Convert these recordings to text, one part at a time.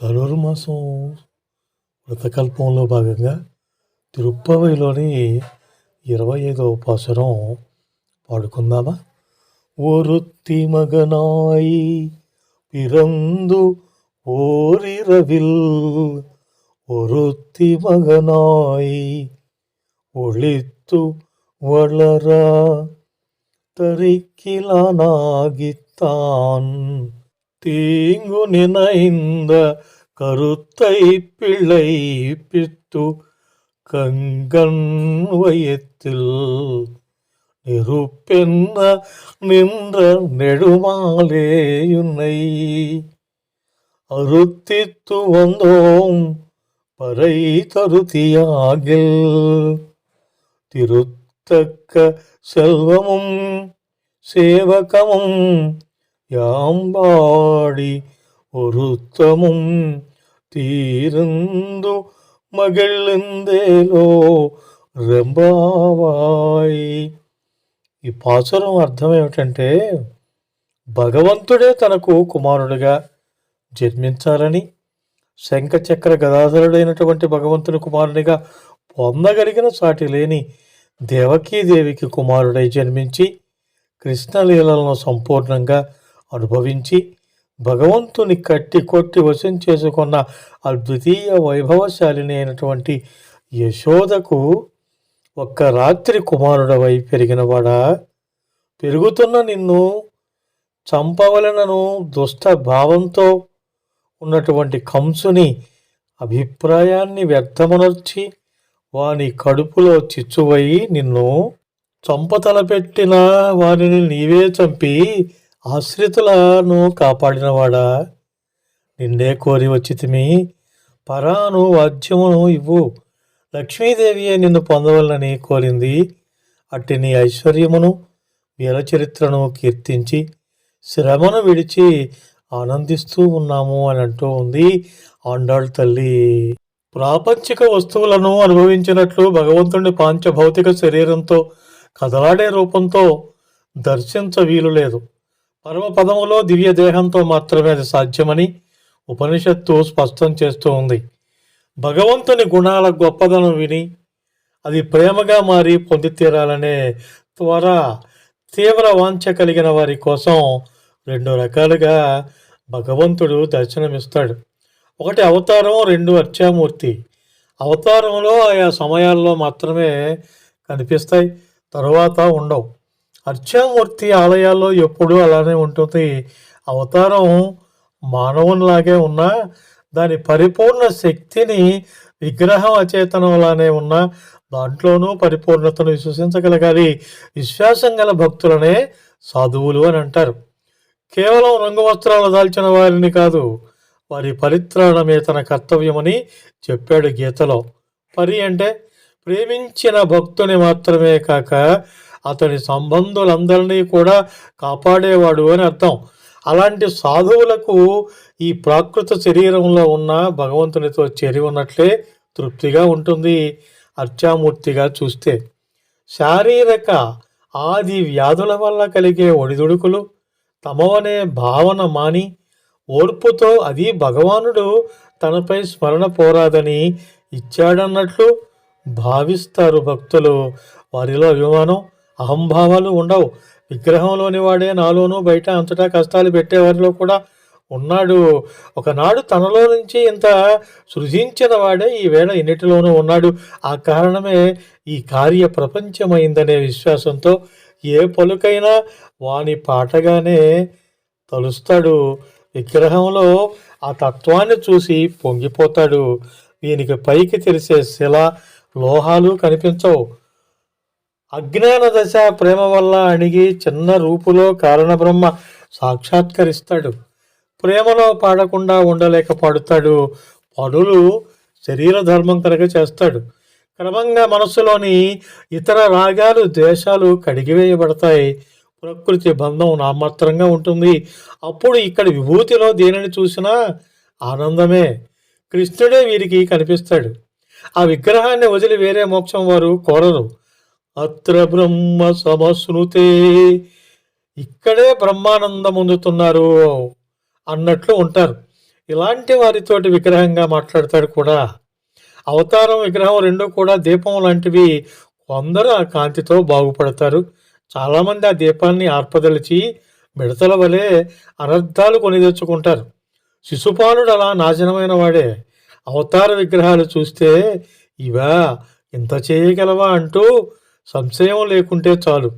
ధనుర్మాసం వ్రతకల్పంలో భాగంగా తిరుప్పవైలోని ఇరవై ఐదవ పాసురం పాడుకుందామా ஒருத்தி மகனாய் பிறந்து ஓரிரவில் ஒருத்தி மகனாய் ஒளித்து வளரா தரிக்கிலானாகித்தான் தீங்கு நினைந்த கருத்தை பிள்ளை பித்து கங்கன் வயத்தில் நெருப்பென்ன நின்ற நெடுமாலேயுன்னை அறுத்தித்து வந்தோம் பறை தருதியாகில் திருத்தக்க செல்வமும் சேவகமும் യാമ്പാടി ഒരുത്തമും തീരുന്നു మగిళ్ళిందేలో రెంబావాయి ఈ పాసురం అర్థం ఏమిటంటే భగవంతుడే తనకు కుమారుడిగా జన్మించాలని శంఖచక్ర గదాధరుడైనటువంటి భగవంతుని కుమారునిగా పొందగలిగిన సాటి లేని దేవకీదేవికి కుమారుడై జన్మించి కృష్ణలీలలను సంపూర్ణంగా అనుభవించి భగవంతుని కట్టి కొట్టి వశం చేసుకున్న అద్వితీయ వైభవశాలిని అయినటువంటి యశోదకు ఒక్క రాత్రి కుమారుడవై పెరిగినవాడా? పెరుగుతున్న నిన్ను చంపవలనను దుష్ట భావంతో ఉన్నటువంటి కంసుని అభిప్రాయాన్ని వ్యర్థమనర్చి వాని కడుపులో చిచ్చువై నిన్ను చంపతలపెట్టిన వారిని నీవే చంపి ఆశ్రితులను కాపాడినవాడా? నిన్నే కోరి వచ్చితిమి. పరాను వాద్యమును ఇవ్వు. లక్ష్మీదేవియే నిన్ను పొందవలనని కోరింది. అట్టి నీ ఐశ్వర్యమును వీర చరిత్రను కీర్తించి శ్రమను విడిచి ఆనందిస్తూ ఉన్నాము అని అంటూ ఉంది ఆండాళ్ తల్లి. ప్రాపంచిక వస్తువులను అనుభవించినట్లు భగవంతుని పాంచభౌతిక శరీరంతో కదలాడే రూపంతో దర్శించ వీలు లేదు పరమపదములో దివ్య దేహంతో మాత్రమే అది సాధ్యమని ఉపనిషత్తు స్పష్టం చేస్తూ ఉంది. భగవంతుని గుణాల గొప్పదనం విని అది ప్రేమగా మారి పొంది తీరాలనే త్వర తీవ్ర వాంఛ కలిగిన వారి కోసం రెండు రకాలుగా భగవంతుడు దర్శనమిస్తాడు. ఒకటి అవతారం రెండు అర్చామూర్తి. అవతారంలో ఆయా సమయాల్లో మాత్రమే కనిపిస్తాయి తరువాత ఉండవు. అర్చామూర్తి ఆలయాల్లో ఎప్పుడూ అలానే ఉంటుంది. అవతారం మానవునిలాగే ఉన్నా దాని పరిపూర్ణ శక్తిని విగ్రహం అచేతనంలానే ఉన్న దాంట్లోనూ పరిపూర్ణతను విశ్వసించగలగాలి. విశ్వాసం గల భక్తులనే సాధువులు అని అంటారు. కేవలం రంగు వస్త్రాలు దాల్చిన వారిని కాదు వారి పరిత్రాణమే తన కర్తవ్యమని చెప్పాడు గీతలో. పరి అంటే ప్రేమించిన భక్తుని మాత్రమే కాక అతని సంబంధులందరినీ కూడా కాపాడేవాడు అని అర్థం. అలాంటి సాధువులకు ఈ ప్రాకృత శరీరంలో ఉన్న భగవంతునితో చేరి ఉన్నట్లే తృప్తిగా ఉంటుంది అర్చామూర్తిగా చూస్తే. శారీరక ఆది వ్యాధుల వల్ల కలిగే ఒడిదుడుకులు తమవనే భావన మాని ఓర్పుతో అది భగవానుడు తనపై స్మరణ పోరాదని ఇచ్చాడన్నట్లు భావిస్తారు భక్తులు. వారిలో అభిమానం అహంభావాలు ఉండవు. విగ్రహంలోని వాడే నాలోనూ బయట అంతటా కష్టాలు పెట్టేవారిలో కూడా ఉన్నాడు. ఒకనాడు తనలో నుంచి ఇంత సృజించిన వాడే ఈ వేళ ఇన్నిటిలోనూ ఉన్నాడు. ఆ కారణమే ఈ కార్య ప్రపంచమైందనే విశ్వాసంతో ఏ పలుకైనా వాని పాటగానే తలుస్తాడు. విగ్రహంలో ఆ తత్వాన్ని చూసి పొంగిపోతాడు. దీనికి పైకి తెలిసే శిల లోహాలు కనిపించవు. అజ్ఞాన దశ ప్రేమ వల్ల అణిగి చిన్న రూపులో కారణబ్రహ్మ సాక్షాత్కరిస్తాడు. ప్రేమలో పాడకుండా ఉండలేక పాడుతాడు. పనులు శరీర ధర్మం కనుక చేస్తాడు. క్రమంగా మనస్సులోని ఇతర రాగాలు ద్వేషాలు కడిగివేయబడతాయి. ప్రకృతి బంధం నామాత్రంగా ఉంటుంది. అప్పుడు ఇక్కడ విభూతిలో దేనిని చూసినా ఆనందమే. కృష్ణుడే వీరికి కనిపిస్తాడు. ఆ విగ్రహాన్ని వదిలి వేరే మోక్షం వారు కోరరు. అత్ర బ్రహ్మ సమశ్నుతే ఇక్కడే బ్రహ్మానందం పొందుతున్నారు అన్నట్లు ఉంటారు. ఇలాంటి వారితోటి విగ్రహంగా మాట్లాడతాడు కూడా. అవతారం విగ్రహం రెండు కూడా దీపం లాంటివి. కొందరు ఆ కాంతితో బాగుపడతారు. చాలామంది ఆ దీపాన్ని ఆర్పదలిచి మిడతల వలె అనర్థాలు కొని తెచ్చుకుంటారు. శిశుపాలుడు అలా నాశనమైన వాడే. అవతార విగ్రహాలు చూస్తే ఇవా ఇంత చేయగలవా అంటూ సంశయం లేకుంటే చాలు.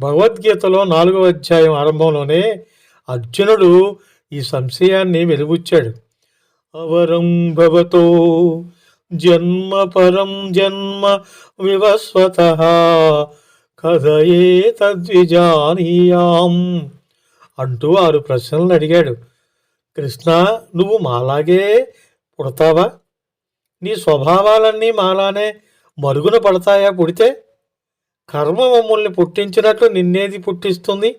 భగవద్గీతలో నాలుగవ అధ్యాయం ఆరంభంలోనే అర్జునుడు ఈ సంశయాన్ని వెలుగుచ్చాడు అవరం భవతో జన్మ పరం జన్మ వివస్వత కథయే తద్విజానీయాం అంటూ ఆరు ప్రశ్నలను అడిగాడు. కృష్ణ నువ్వు మాలాగే పుడతావా? నీ స్వభావాలన్నీ మాలానే మరుగున పడతాయా పుడితే? కర్మ మమ్మల్ని పుట్టించినట్లు నిన్నేది పుట్టిస్తుంది.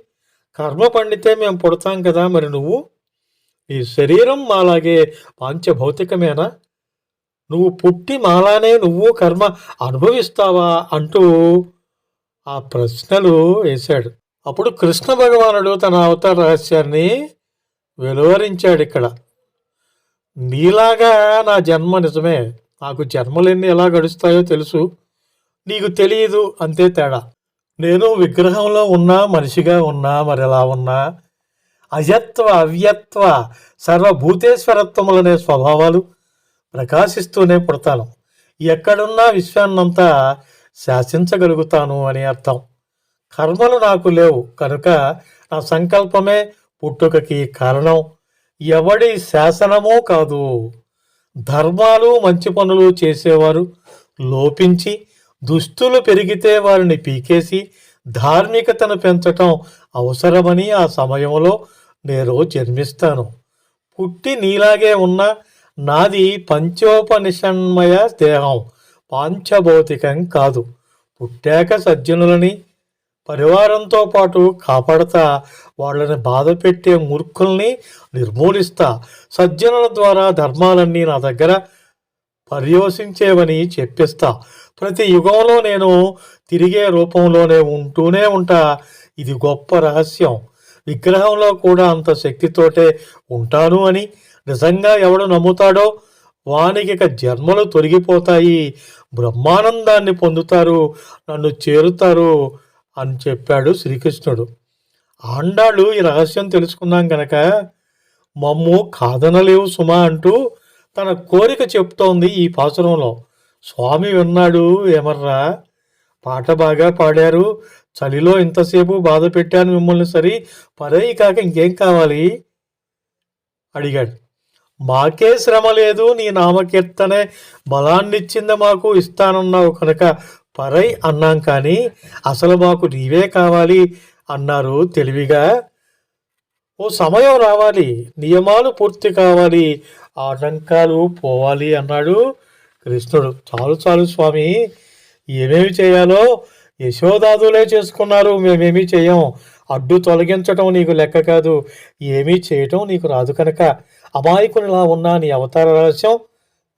కర్మ పండితే మేము పుడతాం కదా మరి నువ్వు? ఈ శరీరం మాలాగే పాంచభౌతికమేనా? నువ్వు పుట్టి మాలానే నువ్వు కర్మ అనుభవిస్తావా? అంటూ ఆ ప్రశ్నలు వేశాడు. అప్పుడు కృష్ణ భగవానుడు తన అవతార రహస్యాన్ని వెలువరించాడు ఇక్కడ. నీలాగా నా జన్మ నిజమే. నాకు జన్మలన్నీ ఎలా గడుస్తాయో తెలుసు. నీకు తెలియదు అంతే తేడా. నేను విగ్రహంలో ఉన్నా మనిషిగా ఉన్నా మరి ఎలా ఉన్నా అజత్వ అవ్యత్వ సర్వభూతేశ్వరత్వములనే స్వభావాలు ప్రకాశిస్తూనే పుడతాను. ఎక్కడున్నా విశ్వాన్నంతా శాసించగలుగుతాను అని అర్థం. కర్మలు నాకు లేవు కనుక నా సంకల్పమే పుట్టుకకి కారణం. ఎవడి శాసనమూ కాదు. ధర్మాలు మంచి పనులు చేసేవారు లోపించి దుస్తులు పెరిగితే వారిని పీకేసి ధార్మికతను పెంచటం అవసరమని ఆ సమయంలో నేను జన్మిస్తాను. పుట్టి నీలాగే ఉన్న నాది పంచోపనిషన్మయ దేహం పాంచభౌతికం కాదు. పుట్టాక సజ్జనులని పరివారంతో పాటు కాపాడతా వాళ్ళని బాధ పెట్టే మూర్ఖుల్ని నిర్మూలిస్తా సజ్జనుల ద్వారా ధర్మాలన్నీ నా దగ్గర పర్యవసించేవని చెప్పిస్తా. ప్రతి యుగంలో నేను తిరిగే రూపంలోనే ఉంటూనే ఉంటా. ఇది గొప్ప రహస్యం. విగ్రహంలో కూడా అంత శక్తితోటే ఉంటాను అని నిజంగా ఎవడు నమ్ముతాడో వానికి ఇక జన్మలు తొలగిపోతాయి. బ్రహ్మానందాన్ని పొందుతారు నన్ను చేరుతారు అని చెప్పాడు శ్రీకృష్ణుడు. ఆండాళ్ళు ఈ రహస్యం తెలుసుకున్నాం గనక మమ్ము కాదనలేవు సుమా అంటూ తన కోరిక చెప్తోంది ఈ పాసురంలో. స్వామి విన్నాడు ఏమర్రా? పాట బాగా పాడారు. చలిలో ఇంతసేపు బాధ పెట్టాను మిమ్మల్ని సరి. పరే కాక ఇంకేం కావాలి? అడిగాడు. మాకే శ్రమ లేదు నీ నామకీర్తనే. బలాన్నిచ్చింది మాకు ఇస్తానన్నావు కనుక పరై అన్నాం కానీ అసలు మాకు నీవే కావాలి అన్నారు తెలివిగా. ఓ సమయం రావాలి నియమాలు పూర్తి కావాలి ఆటంకాలు పోవాలి అన్నాడు. కృష్ణుడు చాలు చాలు స్వామి. ఏమేమి చేయాలో యశోదాదులే చేసుకున్నారు. మేమేమీ చేయం. అడ్డు తొలగించటం నీకు లెక్క కాదు. ఏమీ చేయటం నీకు రాదు కనుక. అమాయకునిలా ఉన్న నీ అవతార రహస్యం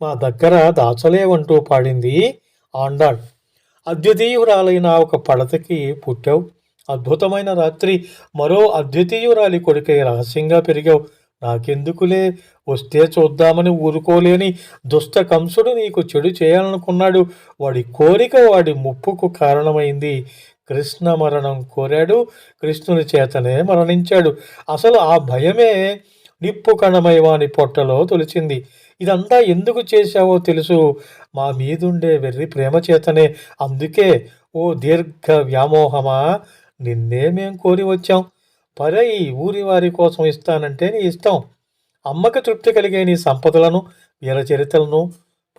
మా దగ్గర దాచలేవంటూ పాడింది ఆండాళ్. అద్వితీయురాలైన ఒక పడతకి పుట్టావు. అద్భుతమైన రాత్రి. మరో అద్వితీయురాలి కొడుకై రహస్యంగా పెరిగావు. నాకెందుకులే? వస్తే చూద్దామని ఊరుకోలేని దుష్ట కంసుడు నీకు చెడు చేయాలనుకున్నాడు. వాడి కోరిక వాడి ముప్పుకు కారణమైంది. కృష్ణ మరణం కోరాడు. కృష్ణుని చేతనే మరణించాడు. అసలు ఆ భయమే నిప్పు కణమై వాని పొట్టలో తొలిచింది. ఇదంతా ఎందుకు చేశావో తెలుసు. మా మీదుండే వెర్రి ప్రేమ చేతనే. అందుకే ఓ దీర్ఘ వ్యామోహమా నిన్నే మేం కోరి వచ్చాం. పరై ఊరి వారి కోసం ఇస్తానంటే నీ ఇష్టం. అమ్మకి తృప్తి కలిగే నీ సంపదలను వీర చరిత్రలను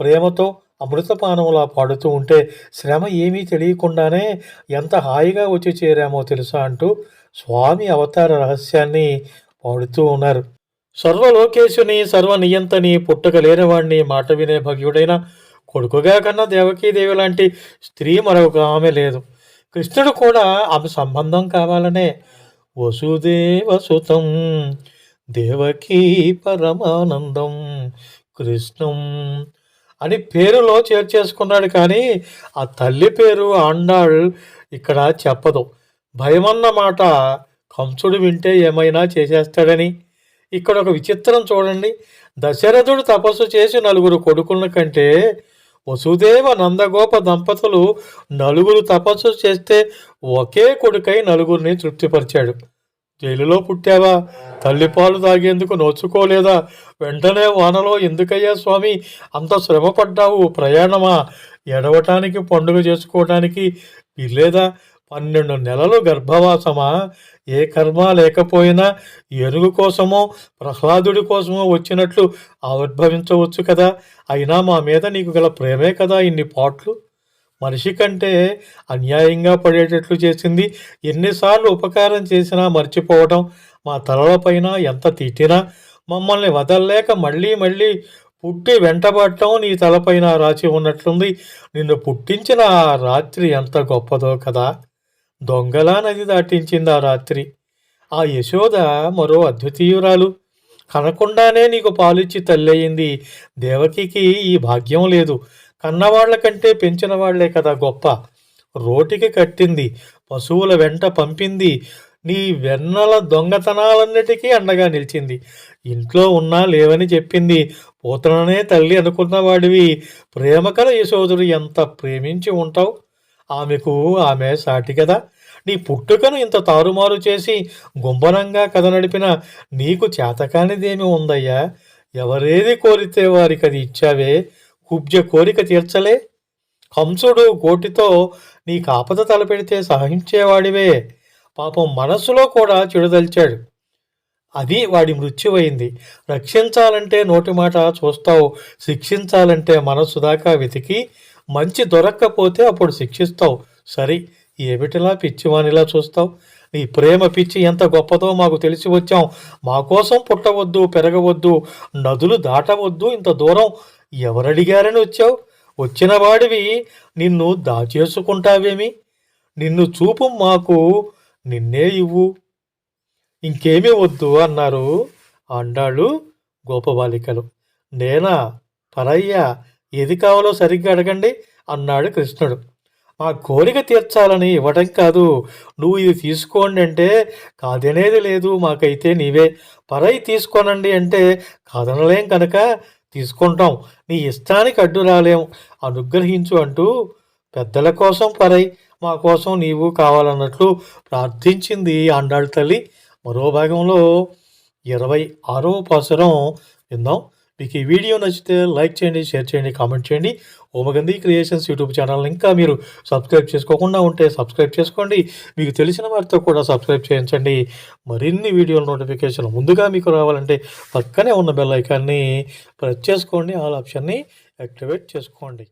ప్రేమతో అమృతపానంలా పాడుతూ ఉంటే శ్రమ ఏమీ తెలియకుండానే ఎంత హాయిగా వచ్చి చేరామో తెలుసా అంటూ స్వామి అవతార రహస్యాన్ని పాడుతూ ఉన్నారు. సర్వలోకేశుని సర్వనియంతని పుట్టక లేనివాణ్ణి మాట వినే భగ్యుడైన కొడుకుగా కన్నా దేవకీదేవి లాంటి స్త్రీ మరొక ఆమె లేదు. కృష్ణుడు కూడా ఆమె సంబంధం కావాలనే వసుదేవసుతం దేవకీ పరమానందం కృష్ణం అని పేరులో చేర్చేసుకున్నాడు కానీ ఆ తల్లి పేరు ఆండాళ్ ఇక్కడ చెప్పదు. భయమన్న మాట కంసుడు వింటే ఏమైనా చేసేస్తాడని. ఇక్కడ ఒక విచిత్రం చూడండి. దశరథుడు తపస్సు చేసి నలుగురు కొడుకుల కంటే వసుదేవ నందగోప దంపతులు నలుగురు తపస్సు చేస్తే ఒకే కొడుకై నలుగురిని తృప్తిపరిచాడు. జైలులో పుట్టావా? తల్లిపాలు తాగేందుకు నోచుకోలేదా? వెంటనే వానలో ఎందుకయ్యా స్వామి? అంత శ్రమ పడ్డావు ప్రయాణమా? ఎడవటానికి పండుగ చేసుకోవటానికి వీల్లేదా? పన్నెండు నెలలు గర్భవాసమా? ఏ కర్మ లేకపోయినా ఏనుగు కోసమో ప్రహ్లాదుడి కోసమో వచ్చినట్లు ఆవిర్భవించవచ్చు కదా? అయినా మా మీద నీకు గల ప్రేమే కదా ఇన్ని పాట్లు? మనిషి కంటే అన్యాయంగా పడేటట్లు చేసింది. ఎన్నిసార్లు ఉపకారం చేసినా మర్చిపోవటం మా తలలపైన ఎంత తిట్టినా మమ్మల్ని వదల్లేక మళ్ళీ మళ్ళీ పుట్టి వెంటబడటం నీ తలపైన రాచి ఉన్నట్లుంది. నిన్ను పుట్టించిన ఆ రాత్రి ఎంత గొప్పదో కదా. దొంగలా నది దాటించింది ఆ రాత్రి. ఆ యశోద మరో అద్వితీయురాలు. కనకుండానే నీకు పాలిచ్చి తల్లయింది దేవకికి ఈ భాగ్యం లేదు. కన్నవాళ్ళ కంటే పెంచిన వాళ్ళే కదా గొప్ప. రోటికి కట్టింది పశువుల వెంట పంపింది నీ వెన్నల దొంగతనాలన్నిటికీ అండగా నిలిచింది. ఇంట్లో ఉన్నా లేవని చెప్పింది. పోతననే తల్లి అనుకున్నవాడివి. ప్రేమకల యశోదుడు ఎంత ప్రేమించి ఉంటావు? ఆమెకు ఆమె సాటి కదా. నీ పుట్టుకను ఇంత తారుమారు చేసి గుంభనంగా కథ నడిపిన నీకు చేతకానిదేమి ఉందయ్యా? ఎవరేది కోరితే వారికి అది ఇచ్చావే? కుబ్జ కోరిక తీర్చలే. కంసుడు కోటితో నీకు ఆపద తలపెడితే సహించేవాడివే. పాపం మనస్సులో కూడా చెడుదల్చాడు అది వాడి మృత్యువైంది. రక్షించాలంటే నోటి మాట చూస్తావు. శిక్షించాలంటే మనస్సు దాకా వెతికి మంచి దొరక్కపోతే అప్పుడు శిక్షిస్తావు. సరి ఏమిటిలా పిచ్చివానిలా చూస్తావు? నీ ప్రేమ పిచ్చి ఎంత గొప్పదో మాకు తెలిసి వచ్చాం. మా కోసం పుట్టవద్దు పెరగవద్దు నదులు దాటవద్దు ఇంత దూరం ఎవరడిగారని వచ్చావు వచ్చిన వాడివి నిన్ను దాచేసుకుంటావేమి? నిన్ను చూపు మాకు నిన్నే ఇవ్వు. ఇంకేమీ వద్దు అన్నారు అండాళ్ళు గోపబాలికలు. నేనా? పరయ్య ఏది కావాలో సరిగ్గా అడగండి అన్నాడు కృష్ణుడు. మా కోరిక తీర్చాలని ఇవ్వటం కాదు. నువ్వు ఇది తీసుకోండి అంటే కాదనేది లేదు. మాకైతే నీవే. పరై తీసుకోనండి అంటే కాదనలేం కనుక తీసుకుంటాం. నీ ఇష్టానికి అడ్డు రాలేం. అనుగ్రహించు అంటూ పెద్దల కోసం పరై మా కోసం నీవు కావాలన్నట్లు ప్రార్థించింది ఆండాళ్ళ తల్లి. మరో భాగంలో ఇరవై ఆరో పాసురం విందాం. మీకు ఈ వీడియో నచ్చితే లైక్ చేయండి షేర్ చేయండి కామెంట్ చేయండి. ఓమగంధి క్రియేషన్స్ యూట్యూబ్ ఛానల్ ఇంకా మీరు సబ్స్క్రైబ్ చేసుకోకుండా ఉంటే సబ్స్క్రైబ్ చేసుకోండి. మీకు తెలిసిన వారితో కూడా సబ్స్క్రైబ్ చేయించండి. మరిన్ని వీడియోల నోటిఫికేషన్ ముందుగా మీకు రావాలంటే పక్కనే ఉన్న బెల్ ఐకాన్ని ప్రెస్ చేసుకోండి. ఆల్ ఆప్షన్ని యాక్టివేట్ చేసుకోండి.